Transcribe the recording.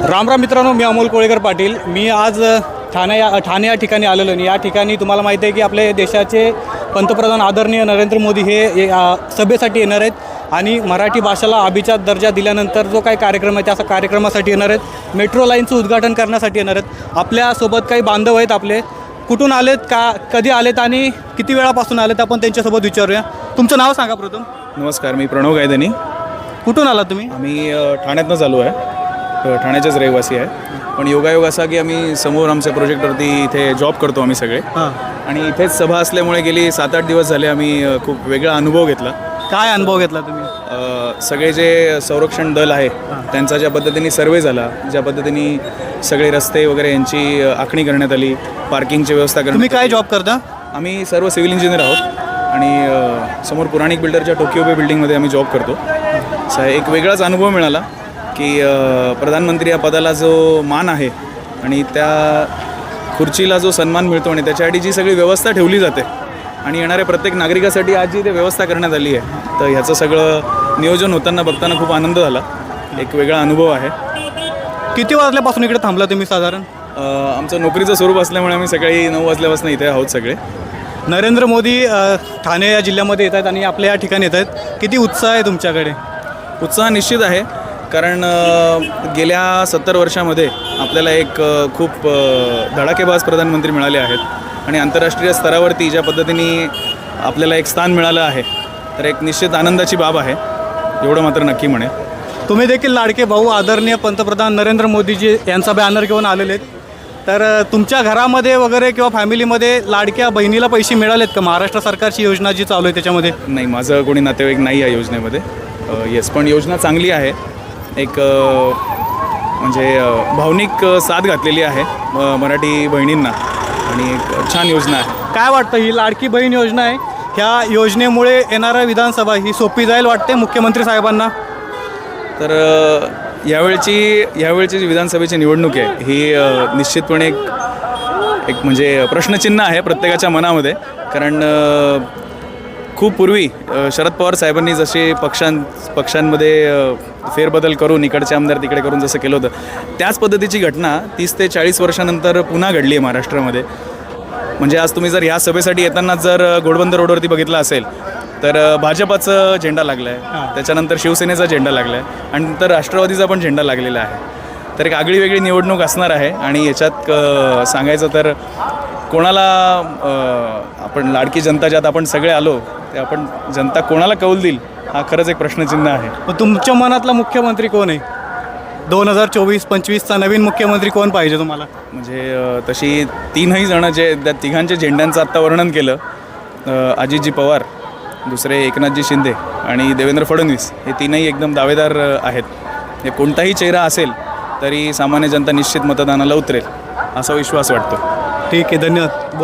राम राम मित्रांनो मी अमोल कोळेकर पाटील. मी आज ठाणे या ठाणे या ठिकाणी आलेलो आहे या ठिकाणी तुम्हाला माहिती आहे की आपले देशाचे पंतप्रधान आदरणीय नरेंद्र मोदी हे सभेसाठी येणार आहेत आणि मराठी भाषेला अभिजात दर्जा दिल्यानंतर जो काही कार्यक्रम आहे त्या कार्यक्रमासाठी येणार आहेत. मेट्रो लाईनचं उद्घाटन करण्यासाठी येणार आहेत. आपल्यासोबत काही बांधव आहेत आपले. कुठून आलेत का कधी आलेत आणि किती वेळापासून आलेत आपण त्यांच्यासोबत विचारूया. तुमचं नाव सांगा प्रथम. नमस्कार मी प्रणव गायदनी. कुठून आलात तुम्ही? आम्ही ठाण्यातनं चालू आहे. ठाण्याचेच रहिवासी आहे. पण योगायोग असा की आम्ही समोर आमच्या प्रोजेक्टवरती इथे जॉब करतो आम्ही सगळे. आणि इथेच सभा असल्यामुळे गेली सात आठ दिवस झाले आम्ही खूप वेगळा अनुभव घेतला. काय अनुभव घेतला तुम्ही? सगळे जे संरक्षण दल आहे त्यांचा ज्या पद्धतीने सर्वे झाला ज्या पद्धतीने सगळे रस्ते वगैरे यांची आखणी करण्यात आली पार्किंगची व्यवस्था तुम्ही करण्यात काय जॉब करता? आम्ही सर्व सिव्हिल इंजिनियर आहोत. आणि समोर पुराणिक बिल्डरच्या टोकियो बे बिल्डिंगमध्ये आम्ही जॉब करतो. असा एक वेगळाच अनुभव मिळाला. की प्रधानमंत्री या पदाला जो मान आहे आणि त्या खुर्चीला जो सन्मान मिळतो आणि त्याच्यासाठी जी सगळी व्यवस्था ठेवली जाते आणि येणाऱ्या प्रत्येक नागरिकासाठी आज जी ते व्यवस्था करण्यात आली आहे तर ह्याचं सगळं नियोजन होताना बघताना खूप आनंद झाला. एक वेगळा अनुभव आहे. किती वाजल्यापासून इकडे थांबला तुम्ही साधारण? आमचं नोकरीचं स्वरूप असल्यामुळे आम्ही सकाळी नऊ वाजल्यापासून इथे आहोत सगळे. नरेंद्र मोदी ठाणे या जिल्ह्यामध्ये येत आहेत आणि आपल्या या ठिकाणी येत आहेत. किती उत्साह आहे तुमच्याकडे? उत्साह निश्चित आहे. कारण गेल्या सत्तर वर्षामध्ये आपल्याला एक खूप धडाकेबाज प्रधानमंत्री मिळाले आहेत. आणि आंतरराष्ट्रीय स्तरावरती ज्या पद्धतीने आपल्याला एक स्थान मिळालं आहे तर एक निश्चित आनंदाची बाब आहे. एवढं मात्र नक्की म्हणे तुम्ही देखील लाडके भाऊ आदरणीय पंतप्रधान नरेंद्र मोदीजी यांचा बॅनर घेऊन आलेले आहेत. तर तुमच्या घरामध्ये वगैरे किंवा फॅमिलीमध्ये लाडक्या बहिणीला पैसे मिळालेत का? महाराष्ट्र सरकारची योजना जी चालू आहे त्याच्यामध्ये. नाही माझं कोणी नातेवाईक नाही आहे योजनेमध्ये. येस पण योजना चांगली आहे. एक म्हणजे भावनिक साथ घातलेली आहे मराठी बहिणींना. आणि एक छान योजना आहे. काय वाटतं ही लाडकी बहीण योजना आहे? ह्या योजनेमुळे येणाऱ्या विधानसभा ही सोपी जाईल वाटते मुख्यमंत्री साहेबांना? तर यावेळची यावेळची जी विधानसभेची निवडणूक आहे ही निश्चितपणे एक एक म्हणजे प्रश्नचिन्ह आहे प्रत्येकाच्या मनामध्ये. कारण खूप पूर्वी शरद पवार साहेबांनी जसे पक्षां पक्षांमध्ये फेरबदल करून इकडचे आमदार तिकडे करून जसं केलं होतं. त्याच पद्धतीची घटना तीस ते चाळीस वर्षानंतर पुन्हा घडली आहे महाराष्ट्रामध्ये. म्हणजे आज तुम्ही जर ह्या सभेसाठी येताना जर घोडबंद रोडवरती बघितलं असेल तर भाजपाचा झेंडा लागला आहे त्याच्यानंतर शिवसेनेचा झेंडा लागला आहे आणि नंतर राष्ट्रवादीचा पण झेंडा लागलेला आहे. तर एक आगळी वेगळी निवडणूक असणार आहे. आणि याच्यात सांगायचं तर कोणाला आपण लाडकी जनता ज्यात आपण सगळे आलो ते आपण जनता कोणाला कौल देईल? हा खरंच एक प्रश्नचिन्ह आहे. मग तुमच्या मनातला मुख्यमंत्री कोण आहे? दोन हजार चोवीस पंचवीसचा नवीन मुख्यमंत्री कोण पाहिजे तुम्हाला? म्हणजे अ, तशी तीनही जणं जे त्या तिघांच्या झेंड्यांचं आत्ता वर्णन केलं. अ, अजितजी पवार दुसरे एकनाथजी शिंदे आणि देवेंद्र फडणवीस हे तीनही एकदम दावेदार अ, आहेत. हे कोणताही चेहरा असेल तरी सामान्य जनता निश्चित मतदानाला उतरेल असा विश्वास वाटतो. ठीक आहे धन्यवाद.